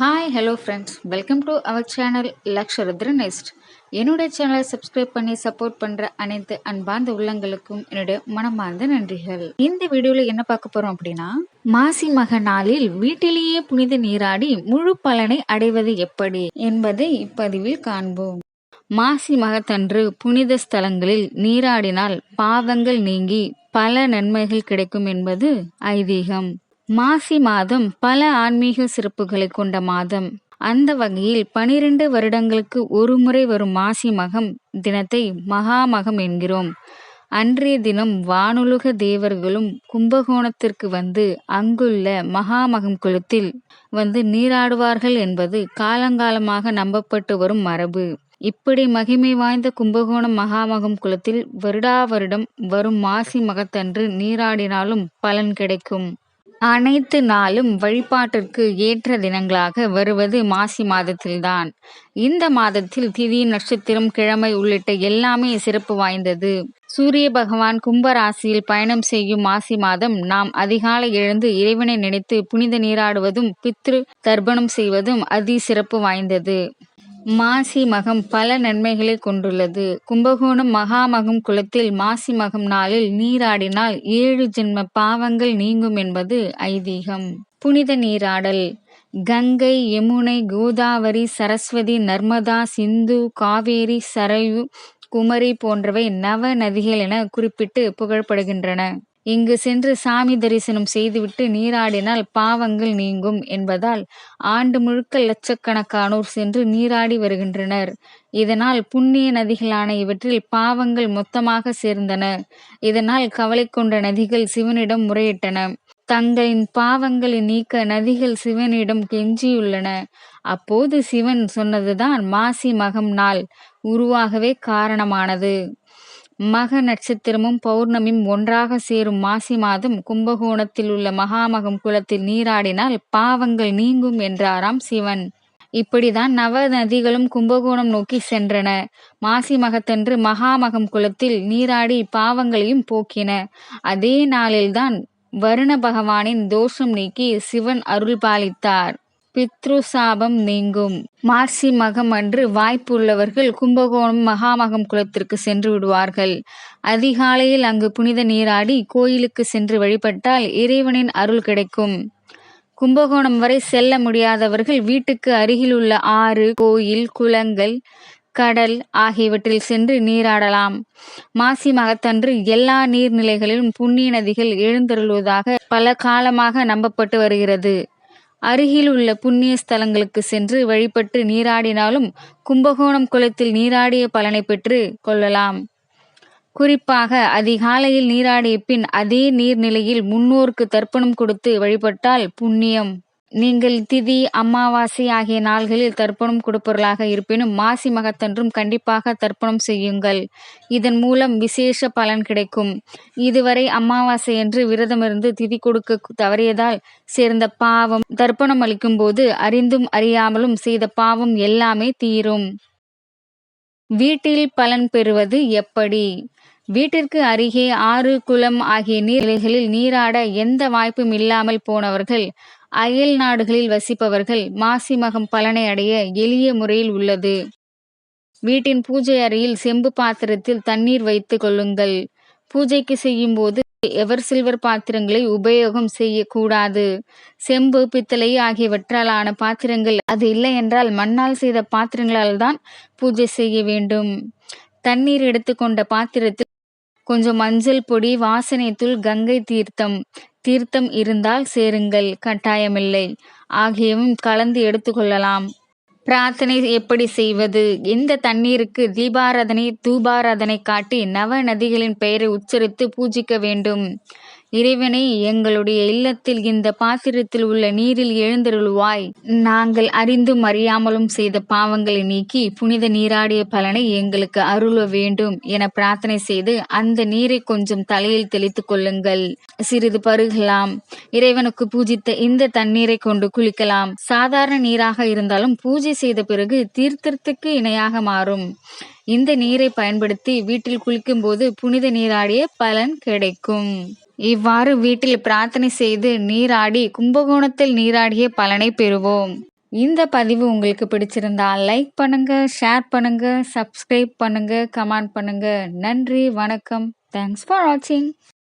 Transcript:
Hi hello friends welcome to our channel Laksharudra next என்னுடைய சேனலை subscribe பண்ணி support பண்ணுற அனைத்து அன்பார்ந்த உள்ளங்களுக்கும் என்னுடைய மனமார்ந்த நன்றிகள். இந்த வீடியோவில் என்ன பார்க்க போகிறோம் அப்படின்னா மாசி மக நாளில் வீட்டிலேயே புனித நீராடி முழு பலனை அடைவது எப்படி என்பதை இப்பதிவில் காண்போம். மாசி மகத்தன்று புனித ஸ்தலங்களில் நீராடினால் பாவங்கள் நீங்கி பல நன்மைகள் கிடைக்கும் என்பது ஐதீகம். மாசி மாதம் பல ஆன்மீக சிறப்புகளை கொண்ட மாதம். அந்த வகையில் பனிரெண்டு வருடங்களுக்கு ஒரு முறை வரும் மாசி மகம் தினத்தை மகாமகம் என்கிறோம். அன்றைய தினம் வானுலக தேவர்களும் கும்பகோணத்திற்கு வந்து அங்குள்ள மகாமகம் குளத்தில் வந்து நீராடுவார்கள் என்பது காலங்காலமாக நம்பப்பட்டு வரும் மரபு. இப்படி மகிமை வாய்ந்த கும்பகோணம் மகாமகம் குளத்தில் வருடா வருடம் வரும் மாசி மகத்தன்று நீராடினாலும் பலன் கிடைக்கும். அனைத்து நாளும் வழிபாட்டிற்கு ஏற்ற தினங்களாக வருவது மாசி மாதத்தில்தான். இந்த மாதத்தில் திதி நட்சத்திரம் கிழமை உள்ளிட்ட எல்லாமே சிறப்பு வாய்ந்தது. சூரிய பகவான் கும்பராசியில் பயணம் செய்யும் மாசி மாதம் நாம் அதிகாலை எழுந்து இறைவனை நினைத்து புனித நீராடுவதும் பித்ரு தர்ப்பணம் செய்வதும் அதி சிறப்பு வாய்ந்தது. மாசி மகம் பல நன்மைகளை கொண்டுள்ளது. கும்பகோணம் மகாமகம் குளத்தில் மாசி மகம் நாளில் நீராடினால் ஏழு ஜென்ம பாவங்கள் நீங்கும் என்பது ஐதீகம். புனித நீராடல். கங்கை யமுனை கோதாவரி சரஸ்வதி நர்மதா சிந்து காவேரி சரயு குமரி போன்றவை நவ நதிகள் என குறிப்பிட்டு புகழப்படுகின்றன. இங்கு சென்று சாமி தரிசனம் செய்துவிட்டு நீராடினால் பாவங்கள் நீங்கும் என்பதால் ஆண்டு முழுக்க லட்சக்கணக்கானோர் சென்று நீராடி வருகின்றனர். இதனால் புண்ணிய நதிகளான இவற்றில் பாவங்கள் மொத்தமாக சேர்ந்தன. இதனால் கவலை கொண்ட நதிகள் சிவனிடம் முறையிட்டன. தங்களின் பாவங்களை நீக்க நதிகள் சிவனிடம் கெஞ்சியுள்ளன. அப்போது சிவன் சொன்னதுதான் மாசி மகம் நாள் உருவாகவே காரணமானது. மக நட்சத்திரமும் பௌர்ணமியும் ஒன்றாக சேரும் மாசி மாதம் கும்பகோணத்தில் உள்ள மகாமகம் குளத்தில் நீராடினால் பாவங்கள் நீங்கும் என்றாராம் சிவன். இப்படிதான் நவ நதிகளும் கும்பகோணம் நோக்கி சென்றன. மாசி மகத்தன்று மகாமகம் குளத்தில் நீராடி பாவங்களையும் போக்கின. அதே நாளில்தான் வருண பகவானின் தோஷம் நீக்கி சிவன் அருள் பாலித்தார். பித்ரு சாபம் நீங்கும். மார்சி மகம் அன்று வாய்ப்பு உள்ளவர்கள் கும்பகோணம் மகாமகம் குளத்திற்கு சென்று விடுவார்கள். அதிகாலையில் அங்கு புனித நீராடி கோயிலுக்கு சென்று வழிபட்டால் இறைவனின் அருள் கிடைக்கும். கும்பகோணம் வரை செல்ல முடியாதவர்கள் வீட்டுக்கு அருகில் உள்ள ஆறு கோயில் குளங்கள் கடல் ஆகியவற்றில் சென்று நீராடலாம். மாசி மகத்தன்று எல்லா நீர்நிலைகளிலும் புண்ணிய நதிகள் எழுந்தருள்வதாக பல காலமாக நம்பப்பட்டு வருகிறது. அருகில் உள்ள புண்ணிய ஸ்தலங்களுக்கு சென்று வழிபட்டு நீராடினாலும் கும்பகோணம் குளத்தில் நீராடிய பலனை பெற்று கொள்ளலாம். குறிப்பாக அதிகாலையில் நீராடிய பின் அதே நீர்நிலையில் முன்னோருக்கு தர்ப்பணம் கொடுத்து வழிபட்டால் புண்ணியம். நீங்கள் திதி அமாவாசை ஆகிய நாள்களில் தர்ப்பணம் கொடுப்பவர்களாக இருப்பினும் மாசி மகத்தன்றும் கண்டிப்பாக தர்ப்பணம் செய்யுங்கள். இதன் மூலம் விசேஷ பலன் கிடைக்கும். இதுவரை அமாவாசை என்று விரதமிருந்து திதி கொடுக்க தவறியதால் சேர்ந்த பாவம் தர்ப்பணம் அளிக்கும் போது அறிந்தும் அறியாமலும் செய்த பாவம் எல்லாமே தீரும். வீட்டில் பலன் பெறுவது எப்படி? வீட்டிற்கு அருகே ஆறு குளம் ஆகிய நீர்நிலைகளில் நீராட எந்த வாய்ப்பும் இல்லாமல் போனவர்கள் அயல் நாடுகளில் வசிப்பவர்கள் மாசி மகம் பலனை அடைய எளிய முறையில் உள்ளது. வீட்டின் பூஜை அறையில் செம்பு பாத்திரத்தில் தண்ணீர் வைத்து கொள்ளுங்கள். பூஜைக்கு செய்யும் போது எவர் சில்வர் பாத்திரங்களை உபயோகம் செய்யக்கூடாது. செம்பு பித்தளை ஆகியவற்றால் ஆன பாத்திரங்கள் அது இல்லை என்றால் மண்ணால் செய்த பாத்திரங்களால் தான் பூஜை செய்ய வேண்டும். தண்ணீர் எடுத்துக்கொண்ட பாத்திரத்தில் கொஞ்சம் மஞ்சள் பொடி வாசனை தூள் கங்கை தீர்த்தம் தீர்த்தம் இருந்தால் சேருங்கள் கட்டாயமில்லை. ஆகியவும் கலந்து எடுத்துக்கொள்ளலாம். பிரார்த்தனை எப்படி செய்வது? இந்த தண்ணீருக்கு தீபாராதனை தூபாராதனை காட்டி நவ நதிகளின் பெயரை உச்சரித்து பூஜிக்க வேண்டும்? இறைவனை எங்களுடைய இல்லத்தில் இந்த பாத்திரத்தில் உள்ள நீரில் எழுந்தருள்வாய். நாங்கள் அறிந்தும் அறியாமலும் செய்த பாவங்களை நீக்கி புனித நீராடிய பலனை எங்களுக்கு அருள வேண்டும் என பிரார்த்தனை செய்து அந்த நீரை கொஞ்சம் தலையில் தெளித்துக் கொள்ளுங்கள். சிறிது பருகலாம். இறைவனுக்கு பூஜித்த இந்த தண்ணீரை கொண்டு குளிக்கலாம். சாதாரண நீராக இருந்தாலும் பூஜை செய்த பிறகு தீர்த்தத்துக்கு இணையாக மாறும். இந்த நீரை பயன்படுத்தி வீட்டில் குளிக்கும்போது புனித நீராடிய பலன் கிடைக்கும். இவ்வாறு வீட்டில் பிரார்த்தனை செய்து நீராடி கும்பகோணத்தில் நீராடிய பலனை பெறுவோம். இந்த பதிவு உங்களுக்கு பிடிச்சிருந்தா லைக் பண்ணுங்க ஷேர் பண்ணுங்க சப்ஸ்கிரைப் பண்ணுங்க கமெண்ட் பண்ணுங்க. நன்றி வணக்கம். தேங்க்ஸ் ஃபார் வாட்சிங்